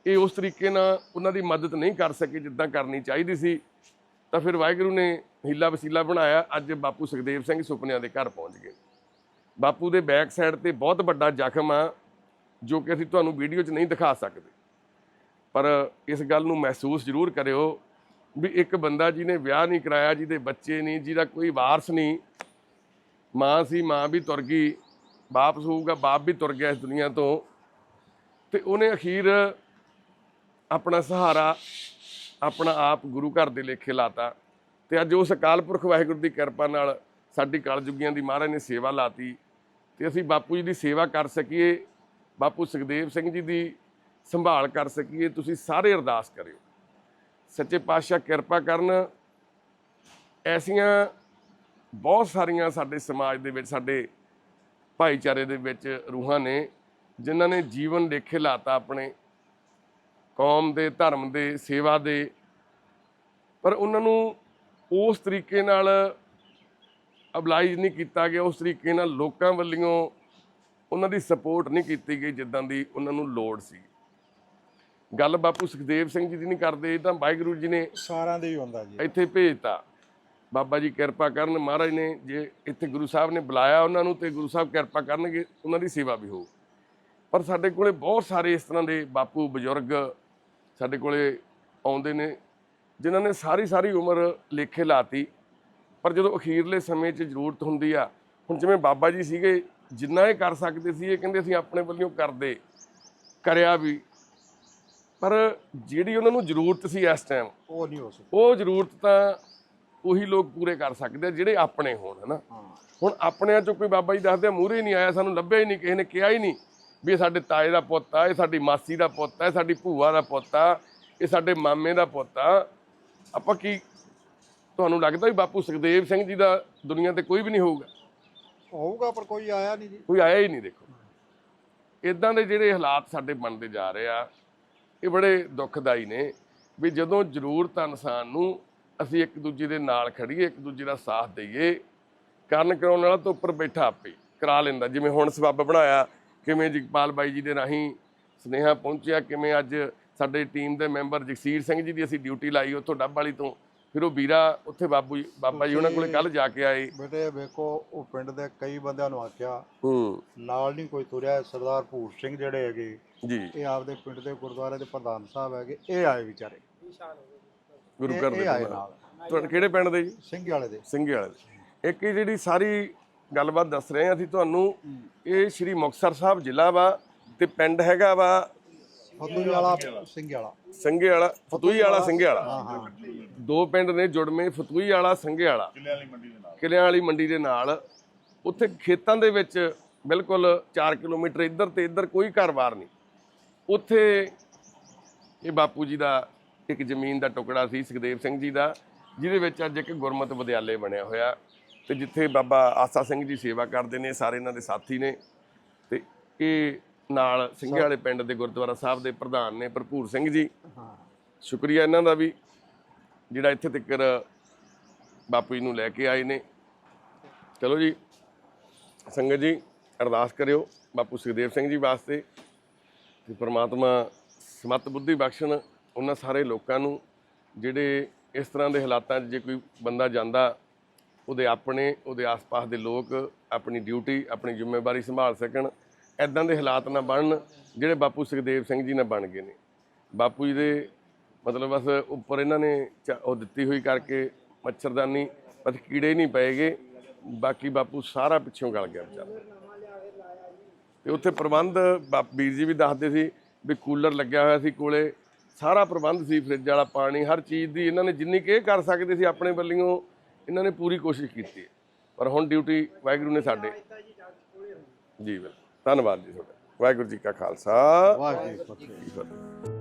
S1: ਇਹ ਉਸ ਤਰੀਕੇ ਨਾਲ ਉਹਨਾਂ ਦੀ ਮਦਦ ਨਹੀਂ ਕਰ ਸਕੇ ਜਿੱਦਾਂ ਕਰਨੀ ਚਾਹੀਦੀ ਸੀ। ਤਾਂ ਫਿਰ ਵਾਹਿਗੁਰੂ ਨੇ ਹੀਲਾ ਵਸੀਲਾ ਬਣਾਇਆ। ਅੱਜ ਬਾਪੂ ਸੁਖਦੇਵ ਸਿੰਘ ਸੁਪਨਿਆਂ ਦੇ ਘਰ ਪਹੁੰਚ ਗਏ। ਬਾਪੂ ਦੇ ਬੈਕ ਸਾਈਡ ਤੇ ਬਹੁਤ ਵੱਡਾ ਜ਼ਖਮ ਆ, ਜੋ ਕਿ ਅਸੀਂ ਤੁਹਾਨੂੰ ਵੀਡੀਓ 'ਚ ਨਹੀਂ ਦਿਖਾ ਸਕਦੇ। ਪਰ ਇਸ ਗੱਲ ਨੂੰ ਮਹਿਸੂਸ ਜ਼ਰੂਰ ਕਰਿਓ ਵੀ ਇੱਕ ਬੰਦਾ ਜਿਹਨੇ ਵਿਆਹ ਨਹੀਂ ਕਰਾਇਆ, ਜਿਹਦੇ ਬੱਚੇ ਨਹੀਂ, ਜਿਹਦਾ ਕੋਈ ਵਾਰਸ ਨਹੀਂ, ਮਾਂ ਸੀ, ਮਾਂ ਵੀ ਤੁਰ ਗਈ, ਬਾਪ ਹੋਊਗਾ ਬਾਪ ਵੀ ਤੁਰ ਗਿਆ ਇਸ ਦੁਨੀਆ ਤੋਂ, ਤੇ ਉਹਨੇ ਅਖੀਰ ਆਪਣਾ ਸਹਾਰਾ ਆਪਣਾ ਆਪ ਗੁਰੂ ਘਰ ਦੇ ਲੇਖੇ ਲਾਤਾ। ਤੇ ਅੱਜ ਉਸ ਅਕਾਲ ਪੁਰਖ ਵਾਹਿਗੁਰੂ ਦੀ ਕਿਰਪਾ ਨਾਲ ਸਾਡੀ ਕਲਯੁਗੀਆਂ ਦੀ ਮਹਾਰਾਜ ਨੇ ਸੇਵਾ ਲਾਤੀ। ਤੇ ਅਸੀਂ ਬਾਪੂ ਜੀ ਦੀ ਸੇਵਾ ਕਰ ਸਕੀਏ, ਬਾਪੂ ਸੁਖਦੇਵ ਸਿੰਘ ਜੀ ਦੀ ਸੰਭਾਲ ਕਰ ਸਕੀਏ, ਤੁਸੀਂ ਸਾਰੇ ਅਰਦਾਸ ਕਰਿਓ। ਸੱਚੇ ਪਾਤਸ਼ਾਹ ਕਿਰਪਾ ਕਰਨ, ਐਸੀਆਂ ਬਹੁਤ ਸਾਰੀਆਂ ਸਾਡੇ ਸਮਾਜ ਦੇ ਵਿੱਚ, ਸਾਡੇ ਭਾਈਚਾਰੇ ਦੇ ਵਿੱਚ ਰੂਹਾਂ ਨੇ, ਜਿਨ੍ਹਾਂ ਨੇ ਜੀਵਨ ਲੇਖੇ ਲਾਤਾ ਆਪਣੇ, ਕੌਮ ਦੇ, ਧਰਮ ਦੇ, ਸੇਵਾ ਦੇ। ਪਰ ਉਹਨਾਂ ਨੂੰ ਉਸ ਤਰੀਕੇ ਨਾਲ ਅਬਲਾਈਜ਼ ਨਹੀਂ ਕੀਤਾ ਗਿਆ, ਉਸ ਤਰੀਕੇ ਨਾਲ ਲੋਕਾਂ ਵੱਲੋਂ ਉਹਨਾਂ ਦੀ ਸਪੋਰਟ ਨਹੀਂ ਕੀਤੀ ਗਈ, ਜਿੱਦਾਂ ਦੀ ਉਹਨਾਂ ਨੂੰ ਲੋੜ ਸੀ। ਗੱਲ ਬਾਪੂ ਸੁਖਦੇਵ ਸਿੰਘ ਜੀ ਦੀ ਨਹੀਂ ਕਰਦੇ ਇਹ ਤਾਂ ਵਾਹਿਗੁਰੂ ਜੀ ਨੇ
S3: ਸਾਰਿਆਂ ਦੇ ਹੀ ਹੁੰਦਾ ਜੀ।
S1: ਇੱਥੇ ਭੇਜਤਾ। ਬਾਬਾ ਜੀ ਕਿਰਪਾ ਕਰਨ ਮਹਾਰਾਜ ਨੇ ਜੇ ਇੱਥੇ ਗੁਰੂ ਸਾਹਿਬ ਨੇ ਬੁਲਾਇਆ ਉਹਨਾਂ ਨੂੰ ਤੇ ਗੁਰੂ ਸਾਹਿਬ ਕਿਰਪਾ ਕਰਨਗੇ ਉਹਨਾਂ ਦੀ ਸੇਵਾ ਵੀ ਹੋਊ। ਪਰ ਸਾਡੇ ਕੋਲੇ ਬਹੁਤ ਸਾਰੇ ਇਸ ਤਰ੍ਹਾਂ ਦੇ ਬਾਪੂ ਬਜ਼ੁਰਗ ਸਾਡੇ ਕੋਲੇ ਆਉਂਦੇ ਨੇ ਜਿਨ੍ਹਾਂ ਨੇ ਸਾਰੀ ਸਾਰੀ ਉਮਰ ਲੇਖੇ ਲਾਤੀ ਪਰ ਜਦੋਂ ਅਖੀਰਲੇ ਸਮੇਂ 'ਚ ਜ਼ਰੂਰਤ ਹੁੰਦੀ ਆ ਹੁਣ ਜਿਵੇਂ ਬਾਬਾ ਜੀ ਸੀਗੇ ਜਿੰਨਾ ਇਹ ਕਰ ਸਕਦੇ ਸੀ ਇਹ ਕਹਿੰਦੇ ਅਸੀਂ ਆਪਣੇ ਵੱਲੋਂ ਕਰਦੇ ਕਰਿਆ ਵੀ। ਪਰ ਜਿਹੜੀ ਉਹਨਾਂ ਨੂੰ ਜ਼ਰੂਰਤ ਸੀ ਇਸ ਟਾਈਮ
S3: ਉਹ ਨਹੀਂ ਹੋ ਸਕਦਾ।
S1: ਉਹ ਜ਼ਰੂਰਤ ਤਾਂ ਉਹੀ ਲੋਕ ਪੂਰੇ ਕਰ ਸਕਦੇ ਆ ਜਿਹੜੇ ਆਪਣੇ ਹੋਣ ਹਨਾ? ਹੁਣ ਆਪਣਿਆਂ ਚੋਂ ਕੋਈ ਬਾਬਾ ਜੀ ਦੱਸਦੇ ਮੂਹਰੇ ਨਹੀਂ ਆਇਆ ਸਾਨੂੰ ਲੱਭਿਆ ਹੀ ਨਹੀਂ ਕਿਸੇ ਨੇ ਕਿਹਾ ਹੀ ਨਹੀਂ ਵੀ ਇਹ ਸਾਡੇ ਤਾਏ ਦਾ ਪੁੱਤ ਆ ਇਹ ਸਾਡੀ ਮਾਸੀ ਦਾ ਪੁੱਤ ਆ ਇਹ ਸਾਡੀ ਭੂਆ ਦਾ ਪੁੱਤ ਆ ਇਹ ਸਾਡੇ ਮਾਮੇ ਦਾ ਪੁੱਤ ਆ। ਆਪਾਂ ਕੀ ਤੁਹਾਨੂੰ ਲੱਗਦਾ ਵੀ ਬਾਪੂ ਸੁਖਦੇਵ ਸਿੰਘ ਜੀ ਦਾ ਦੁਨੀਆ ਤੇ ਕੋਈ ਵੀ ਨਹੀਂ ਹੋਊਗਾ?
S3: ਹੋਊਗਾ ਪਰ ਕੋਈ ਆਇਆ ਨਹੀਂ ਜੀ।
S1: ਕੋਈ ਆਇਆ ਹੀ ਨਹੀਂ ਦੇਖੋ। ਇਦਾਂ ਦੇ ਜਿਹੜੇ ਹਾਲਾਤ ਸਾਡੇ ਬਣਦੇ ਜਾ ਰਹੇ ਆ ਇਹ ਬੜੇ ਦੁੱਖਦਾਈ ਨੇ ਵੀ ਜਦੋਂ ਜ਼ਰੂਰਤ ਆ ਇਨਸਾਨ ਨੂੰ ਅਸੀਂ ਇੱਕ ਦੂਜੇ ਦੇ ਨਾਲ ਖੜੀਏ, ਇੱਕ ਦੂਜੇ ਦਾ ਸਾਥ ਦਈਏ ਕਰਨ ਕਰਾਉਣ ਵਾਲਾ ਤੋਂ ਉੱਪਰ ਬੈਠਾ ਆਪੇ, ਕਰਾ ਲੈਂਦਾ। ਜਿਵੇਂ ਹੁਣ ਸਬੱਬ ਬਣਾਇਆ, ਕਿਵੇਂ ਜਗਪਾਲ ਬਾਈ ਜੀ ਦੇ ਰਾਹੀਂ ਸੁਨੇਹਾ ਪਹੁੰਚਿਆ, ਕਿਵੇਂ ਅੱਜ ਸਾਡੇ ਟੀਮ ਦੇ ਮੈਂਬਰ ਜਗਸੀਰ ਸਿੰਘ ਜੀ ਦੀ ਅਸੀਂ ਡਿਊਟੀ ਲਾਈ, ਉੱਥੋਂ ਡੱਬ ਵਾਲੀ ਤੋਂ ਫਿਰ ਉਹ ਵੀਰਾ ਉੱਥੇ ਬਾਬੂ ਜੀ- ਬਾਬਾ ਜੀ ਉਹਨਾਂ ਕੋਲੇ ਕੱਲ ਜਾ ਕੇ ਆਏ।
S3: ਬੇਟੇ ਵੇਖੋ ਉਹ ਪਿੰਡ ਦੇ ਕਈ ਬੰਦਿਆਂ ਨੂੰ ਆਖਿਆ
S1: ਹੂੰ।
S3: ਨਾਲ ਨਹੀਂ ਕੋਈ ਤੁਰਿਆ ਸਰਦਾਰ ਭੂਰ ਸਿੰਘ ਜਿਹੜੇ ਹੈਗੇ
S1: ਜੀ।
S3: ਇਹ ਆਪਦੇ ਪਿੰਡ ਦੇ ਗੁਰਦੁਆਰੇ ਦੇ ਪ੍ਰਧਾਨ ਸਾਹਿਬ ਹੈਗੇ ਇਹ ਆਏ ਵਿਚਾਰੇ।
S1: ਗੁਰੂ
S3: ਇਹ-
S1: ਘਰ ਦੇ
S3: ਇਹ ਆਏ
S1: ਨਾਲ।
S3: ਨਾਲ।
S1: ਤੁਹਾਡੇ ਕਿਹੜੇ ਪਿੰਡ ਦੇ ਜੀ?
S3: ਸਿੰਘ ਵਾਲੇ ਦੇ।
S1: ਸਿੰਘੇ ਵਾਲੇ ਦੇ। ਇੱਕ ਇਹ ਜਿਹੜੀ ਸਾਰੀ ਗੱਲਬਾਤ ਦੱਸ ਰਹੇ ਆ ਅਸੀਂ ਤੁਹਾਨੂੰ ਇਹ ਸ਼੍ਰੀ ਮੁਕਤਸਰ ਸਾਹਿਬ ਜ਼ਿਲ੍ਹਾ ਵਾ ਤੇ ਪਿੰਡ ਹੈਗਾ ਵਾ
S3: ਫਤੂਈ ਵਾਲਾ ਸਿੰਘ ਵਾਲਾ।
S1: ਸੰਘੇ ਵਾਲਾ ਫਤੂਈ ਵਾਲਾ ਸੰਘੇ ਵਾਲਾ।
S3: ਹਾਂ ਹਾਂ।
S1: ਦੋ ਪਿੰਡ ਨੇ ਜੁੜਵੇਂ ਫਤੂਈ ਵਾਲਾ ਸੰਘੇ ਵਾਲਾ। ਕਿਲਿਆਂ ਵਾਲੀ ਮੰਡੀ ਦੇ ਨਾਲ। ਉੱਥੇ ਖੇਤਾਂ ਦੇ ਵਿੱਚ ਬਿਲਕੁਲ 4 ਕਿਲੋਮੀਟਰ ਇੱਧਰ ਤੇ ਇੱਧਰ ਕੋਈ ਘਰ-ਬਾਰ ਨਹੀਂ। ਉੱਥੇ ਇਹ ਬਾਪੂ ਜੀ ਦਾ ਇੱਕ ਜ਼ਮੀਨ ਦਾ ਟੁਕੜਾ ਸੀ ਸੁਖਦੇਵ ਸਿੰਘ ਜੀ ਦਾ ਜਿਹਦੇ ਵਿੱਚ ਅੱਜ ਇੱਕ ਗੁਰਮਤ ਵਿਦਿਆਲੇ ਬਣਿਆ ਹੋਇਆ। ਤੇ ਜਿੱਥੇ ਬਾਬਾ ਆਸਾ ਸਿੰਘ ਜੀ ਸੇਵਾ ਕਰਦੇ ਨੇ ਸਾਰੇ ਇਹਨਾਂ ਦੇ ਸਾਥੀ ਨੇ। ਤੇ ਇਹ ਨਾਲ ਸਿੰਘੇ ਵਾਲੇ ਪਿੰਡ ਦੇ ਗੁਰਦੁਆਰਾ ਸਾਹਿਬ ਦੇ ਪ੍ਰਧਾਨ ਨੇ ਭਰਪੂਰ ਸਿੰਘ ਜੀ।
S3: ਹਾਂ।
S1: ਸ਼ੁਕਰੀਆ ਇਹਨਾਂ ਦਾ ਵੀ ਜਿਹੜਾ ਇੱਥੇ ਤੱਕ ਬਾਪੂ ਜੀ ਨੂੰ ਲੈ ਕੇ ਆਏ ਨੇ। ਚਲੋ ਜੀ ਸੰਗਤ ਜੀ ਅਰਦਾਸ ਕਰਿਓ ਬਾਪੂ ਸੁਖਦੇਵ ਸਿੰਘ ਜੀ ਵਾਸਤੇ ਤੇ ਪ੍ਰਮਾਤਮਾ ਸਮਤ ਬੁੱਧੀ ਬਖਸ਼ਣ ਉਹਨਾਂ ਸਾਰੇ ਲੋਕਾਂ ਨੂੰ ਜਿਹੜੇ ਇਸ ਤਰ੍ਹਾਂ ਦੇ ਹਾਲਾਤਾਂ 'ਚ ਜੇ ਕੋਈ ਬੰਦਾ ਜਾਂਦਾ ਉਹਦੇ ਆਪਣੇ ਉਹਦੇ ਆਸ-ਪਾਸ ਦੇ ਲੋਕ ਆਪਣੀ ਡਿਊਟੀ ਆਪਣੀ ਜ਼ਿੰਮੇਵਾਰੀ ਸੰਭਾਲ ਸਕਣ। ਐਦਾਂ ਦੇ ਹਾਲਾਤ ਨਾ ਬਣਨ, ਜਿਹੜੇ ਬਾਪੂ ਸੁਖਦੇਵ ਸਿੰਘ ਜੀ ਨਾਲ ਬਣ ਗਏ ਨੇ। ਬਾਪੂ ਜੀ ਦੇ ਮਤਲਬ ਬਸ ਉੱਪਰ ਇਹਨਾਂ ਨੇ ਚ- ਉਹ ਦਿੱਤੀ ਹੋਈ ਕਰਕੇ ਮੱਛਰਦਾਨੀ ਬਸ ਕੀੜੇ ਨਹੀਂ ਪਏਗੇ ਬਾਕੀ ਬਾਪੂ ਸਾਰਾ ਪਿੱਛੋਂ ਗਲ ਗਿਆ ਵਿਚਾਰਾ। ਤੇ ਉੱਥੇ ਪ੍ਰਬੰਧ ਬਾਪ- ਵੀਰ ਜੀ ਵੀ ਦੱਸਦੇ ਸੀ ਵੀ ਕੂਲਰ ਲੱਗਿਆ ਹੋਇਆ ਸੀ ਕੋਲੇ, ਸਾਰਾ ਪ੍ਰਬੰਧ ਸੀ ਫ੍ਰਿਜ ਵਾਲਾ, ਪਾਣੀ, ਹਰ ਚੀਜ਼ ਦੀ ਇਹਨਾਂ ਨੇ ਜਿੰਨੀ ਕਿ ਕਰ ਸਕਦੇ ਸੀ ਆਪਣੇ ਵੱਲੋਂ, ਇਹਨਾਂ ਨੇ ਪੂਰੀ ਕੋਸ਼ਿਸ਼ ਕੀਤੀ। ਹੈ। ਪਰ ਹੁਣ ਡਿਊਟੀ ਵਾਹਿਗੁਰੂ ਨੇ ਸਾਡੇ। ਜੀ, ਬਿਲਕੁਲ। ਧੰਨਵਾਦ ਜੀ ਤੁਹਾਡਾ। ਵਾਹਿਗੁਰੂ ਜੀ ਕਾ ਖਾਲਸਾ।
S3: ਵਾਹਿਗੁਰੂ ਜੀ
S1: ਕੀ ਫਤਿਹ।